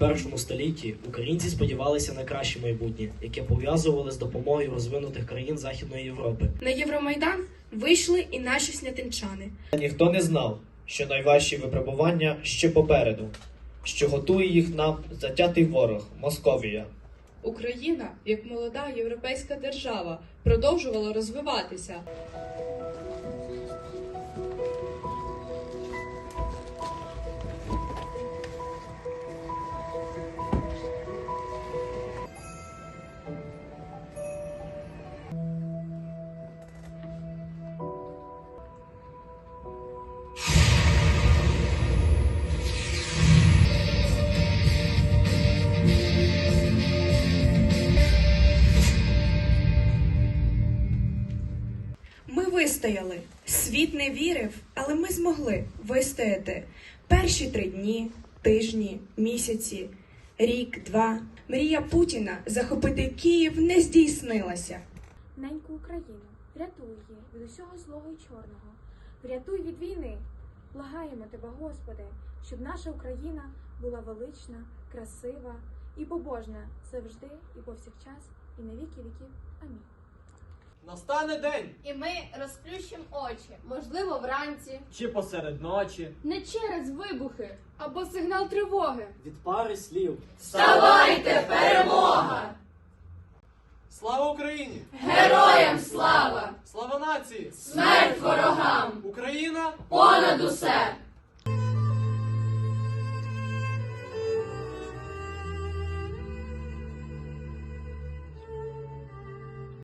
В першому столітті українці сподівалися на краще майбутнє, яке пов'язували з допомогою розвинутих країн Західної Європи. На Євромайдан вийшли і наші снятинчани. Ніхто не знав, що найважчі випробування ще попереду, що готує їх нам затятий ворог Московія. Україна, як молода європейська держава, продовжувала розвиватися. Вистояли. Світ не вірив, але ми змогли вистояти. Перші три дні, тижні, місяці, рік, два. Мрія Путіна захопити Київ не здійснилася. Неньку Україну, врятуй її від усього злого і чорного, врятуй від війни. Благаємо тебе, Господи, щоб наша Україна була велична, красива і побожна завжди і повсякчас, і на віки віків. Амінь. Настане день І ми розплющимо очі, можливо, вранці. чи посеред ночі Не через вибухи або сигнал тривоги. Від пари слів Вставайте, перемога! Слава Україні! Героям слава! Слава нації! Смерть ворогам! Україна Понад усе!